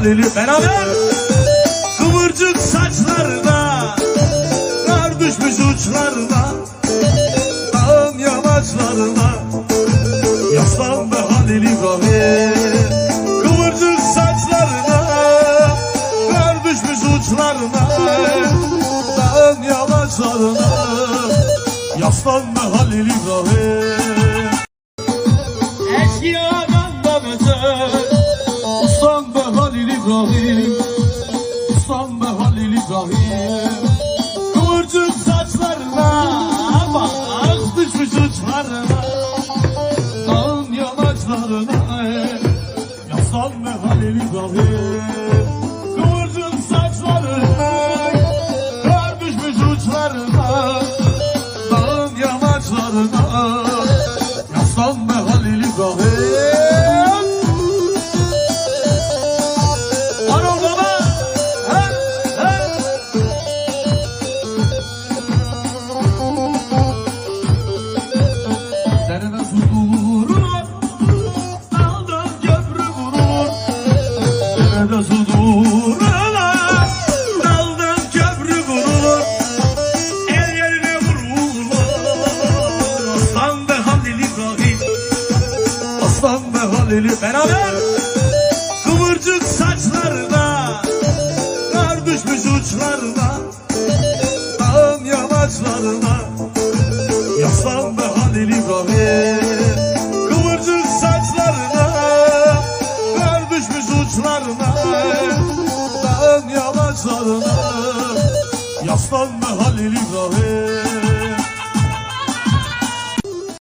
Halil'i beraber Kıvırcık saçlarına Kar düşmüş uçlarına Dağın yamaçlarına Yaslan ve Halil İbrahim. Kıvırcık saçlarına Kar düşmüş uçlarına Dağın yamaçlarına Yaslan ve Halil İbrahim. Eski adam Ustam ve Halil İbrahim. Kıvırcık saçlarına Bak düşmüş uçlarına Dağın yamaçlarına Yaslan ve Halil İbrahim. Kıvırcık saçlarına Kar düşmüş uçlarına Dağın yamaçlarına Yaslan ve Halil İbrahim Derine su durur Daldan köprü vurur Derede su dururlar Daldan vurulur El yerine vururlar Aslan ve Halil İbrahim Aslan ve Halil'i beraber. Kıvırcık saçlarına. Kar düşmüş uçlarına Dağın yamaçlarına Yaslan ve Halil İbrahim